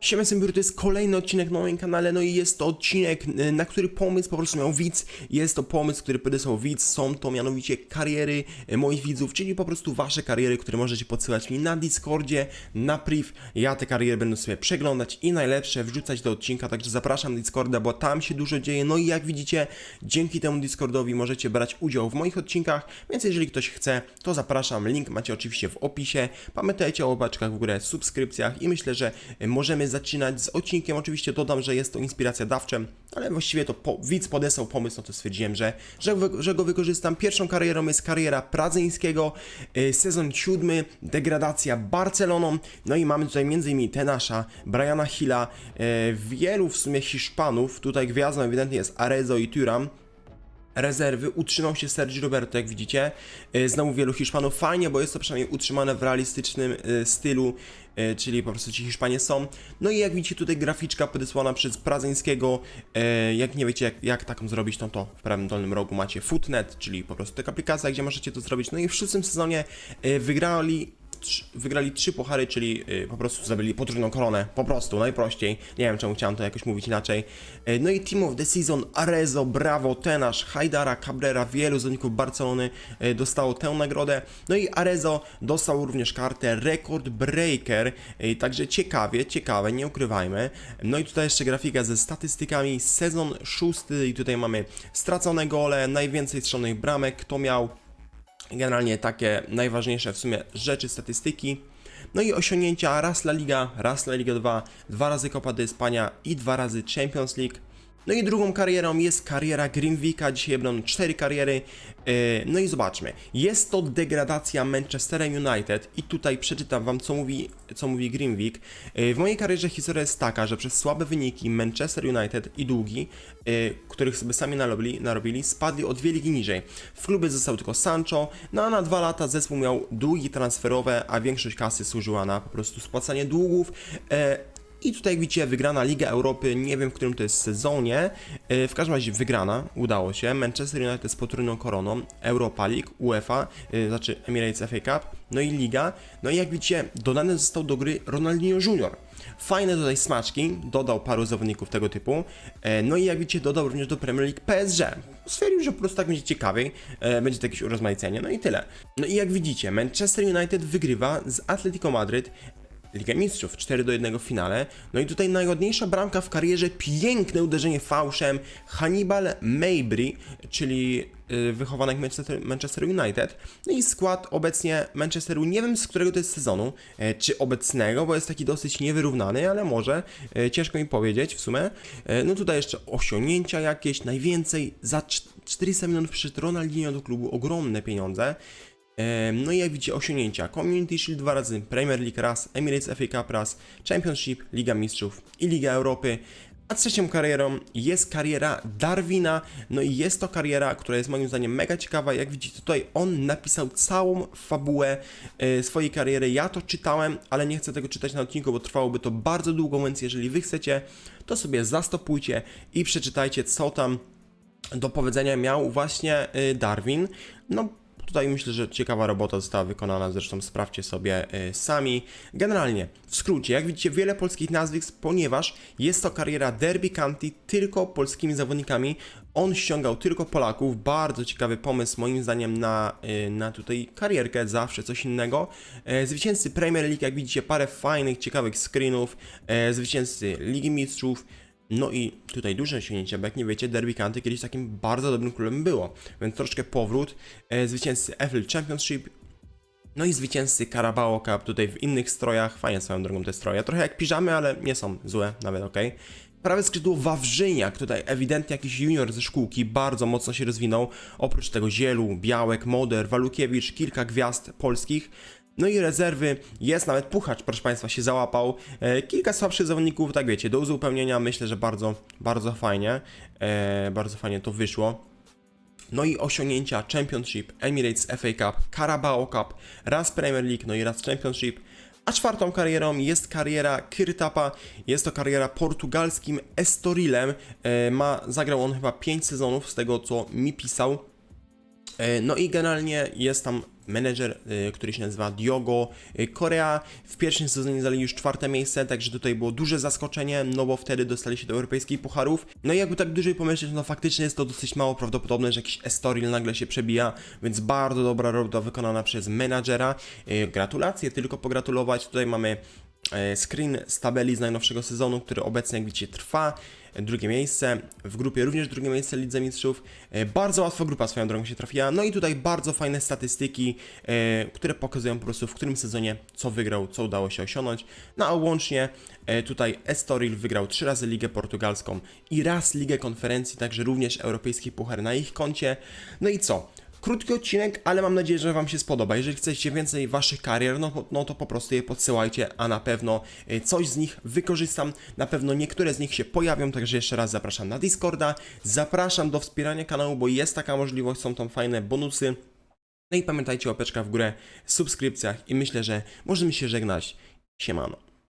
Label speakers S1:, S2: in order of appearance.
S1: Siema Sembur, to jest kolejny odcinek na moim kanale, no i jest to odcinek, y, na który pomysł po prostu miał widz. Jest to pomysł, który podesłał widz, są to mianowicie kariery y, moich widzów, czyli po prostu wasze kariery, które możecie podsyłać mi na Discordzie, na priv. Ja te kariery będę sobie przeglądać i najlepsze wrzucać do odcinka, także zapraszam do Discorda, bo tam się dużo dzieje. No i jak widzicie, dzięki temu Discordowi możecie brać udział w moich odcinkach, więc jeżeli ktoś chce, to zapraszam. Link macie oczywiście w opisie. Pamiętajcie o łopaczkach w górę, subskrypcjach i myślę, że y, możemy zaczynać z odcinkiem. Oczywiście dodam, że jest to inspiracja dawczem, ale właściwie to po, widz podesłał pomysł, no to stwierdziłem, że, że, że go wykorzystam. Pierwszą karierą jest kariera Pradzyńskiego, y, sezon siódmy, degradacja Barceloną, no i mamy tutaj m.in. Tenasza, Briana Hilla, y, wielu w sumie Hiszpanów, tutaj gwiazdą ewidentnie jest Arezzo i Turam, rezerwy. Utrzymał się Sergi Roberto, jak widzicie. E, Znowu wielu Hiszpanów. Fajnie, bo jest to przynajmniej utrzymane w realistycznym e, stylu, e, czyli po prostu ci Hiszpanie są. No i jak widzicie tutaj graficzka podesłana przez Prazeńskiego. Jak nie wiecie jak, jak taką zrobić, no to w prawym dolnym rogu macie Footnet, czyli po prostu taka aplikacja, gdzie możecie to zrobić. No i w szóstym sezonie wygrali wygrali trzy puchary, czyli y, po prostu zdobyli potrójną koronę, po prostu, najprościej. Nie wiem, czemu chciałem to jakoś mówić inaczej. Y, no i Team of the Season, Arezzo, Bravo, Tenasz, Hajdara, Cabrera, wielu zawodników Barcelony y, dostało tę nagrodę. No i Arezzo dostał również kartę Record Breaker, także ciekawie, ciekawe, nie ukrywajmy. No i tutaj jeszcze grafika ze statystykami, sezon szósty i tutaj mamy stracone gole, najwięcej strzelonych bramek, kto miał Generalnie takie najważniejsze w sumie rzeczy, statystyki. No i osiągnięcia raz La Liga, raz La Liga 2, dwa razy Copa de España i dwa razy Champions League. No i drugą karierą jest kariera Grimwika, dzisiaj będą cztery kariery. Yy, No i zobaczmy, jest to degradacja Manchesterem United i tutaj przeczytam wam co mówi, co mówi Grimwik. Yy, W mojej karierze historia jest taka, że przez słabe wyniki Manchester United i długi, yy, których sobie sami narobili, narobili, spadli o dwie ligi niżej. W klubie został tylko Sancho, no a na dwa lata zespół miał długi transferowe, a większość kasy służyła na po prostu spłacanie długów. I tutaj jak widzicie, wygrana Liga Europy, nie wiem w którym to jest sezonie, Yy, w każdym razie wygrana, udało się, Manchester United z potrójną koroną, Europa League, UEFA, yy, znaczy Emirates FA Cup, no i Liga, no i jak widzicie, dodany został do gry Ronaldinho Junior. Fajne tutaj smaczki, dodał paru zawodników tego typu, e, no i jak widzicie, dodał również do Premier League PSG. Stwierdził, że po prostu tak będzie ciekawiej, e, będzie to jakieś urozmaicenie, no i tyle. No i jak widzicie, Manchester United wygrywa z Atletico Madryt, Ligę Mistrzów 4 do 1 w finale. No i tutaj najładniejsza bramka w karierze, piękne uderzenie fałszem. Hannibal Mabry, czyli y, wychowanek Manchester, Manchester United. No i skład obecnie Manchesteru, nie wiem z którego to jest sezonu, e, czy obecnego, bo jest taki dosyć niewyrównany, ale może, e, ciężko mi powiedzieć w sumie. E, no tutaj jeszcze osiągnięcia jakieś, najwięcej za cz- 400 milionów przyszedł Ronaldinho do klubu, ogromne pieniądze. No i jak widzicie osiągnięcia Community Shield dwa razy, Premier League raz, Emirates FA Cup raz, Championship, Liga Mistrzów i Liga Europy. A trzecią karierą jest kariera Darwina, no i jest to kariera, która jest moim zdaniem mega ciekawa. Jak widzicie tutaj on napisał całą fabułę e, swojej kariery. Ja to czytałem, ale nie chcę tego czytać na odcinku, bo trwałoby to bardzo długo, więc jeżeli wy chcecie, to sobie zastopujcie i przeczytajcie co tam do powiedzenia miał właśnie y, Darwin. No, tutaj myślę, że ciekawa robota została wykonana, zresztą sprawdźcie sobie y, sami. Generalnie, w skrócie, jak widzicie, wiele polskich nazwisk, ponieważ jest to kariera Derby County tylko polskimi zawodnikami. On ściągał tylko Polaków. Bardzo ciekawy pomysł, moim zdaniem, na, y, na tutaj karierkę, zawsze coś innego. E, Zwycięzcy Premier League, jak widzicie, parę fajnych, ciekawych screenów. E, Zwycięzcy Ligi Mistrzów. No i tutaj duże osiągnięcie, bo jak nie wiecie, Derby County kiedyś takim bardzo dobrym klubem było, więc troszkę powrót. E, zwycięzcy FL Championship, no i zwycięzcy Carabao Cup tutaj w innych strojach, fajnie swoją drogą te stroje, trochę jak piżamy, ale nie są złe, nawet ok. Prawe skrzydło Wawrzyniak, tutaj ewidentnie jakiś junior ze szkółki, bardzo mocno się rozwinął. Oprócz tego Zielu, Białek, Moder, Walukiewicz, kilka gwiazd polskich. No i rezerwy, jest nawet Puchacz, proszę Państwa, się załapał. E, kilka słabszych zawodników, tak wiecie, do uzupełnienia myślę, że bardzo, bardzo fajnie, e, bardzo fajnie to wyszło. No i osiągnięcia Championship, Emirates FA Cup, Carabao Cup, raz Premier League, no i raz Championship. A czwartą karierą jest kariera Kyrtapa. Jest to kariera portugalskim Estorilem. E, ma, zagrał on chyba 5 sezonów z tego co mi pisał. No i generalnie jest tam menedżer, e, który się nazywa Diogo e, Korea. W pierwszym sezonie zajęli już czwarte miejsce, także tutaj było duże zaskoczenie, no bo wtedy dostali się do europejskich pucharów. No i jakby tak dłużej pomyśleć, no faktycznie jest to dosyć mało prawdopodobne, że jakiś Estoril nagle się przebija, więc bardzo dobra robota wykonana przez menadżera. E, Gratulacje, tylko pogratulować. Tutaj mamy screen z tabeli z najnowszego sezonu, który obecnie jak widzicie trwa. E, Drugie miejsce, w grupie również drugie miejsce Lidze Mistrzów. E, Bardzo łatwa grupa swoją drogą się trafiła. No i tutaj bardzo fajne statystyki, e, które pokazują po prostu w którym sezonie co wygrał, co udało się osiągnąć. No a łącznie e, tutaj Estoril wygrał trzy razy Ligę Portugalską i raz Ligę Konferencji, także również Europejski Puchar na ich koncie. No i co? Krótki odcinek, ale mam nadzieję, że Wam się spodoba. Jeżeli chcecie więcej Waszych karier, no, no to po prostu je podsyłajcie, a na pewno e, coś z nich wykorzystam. Na pewno niektóre z nich się pojawią, także jeszcze raz zapraszam na Discorda. Zapraszam do wspierania kanału, bo jest taka możliwość, są tam fajne bonusy. No i pamiętajcie, łapeczka w górę, subskrypcjach i myślę, że możemy się żegnać. Siemano.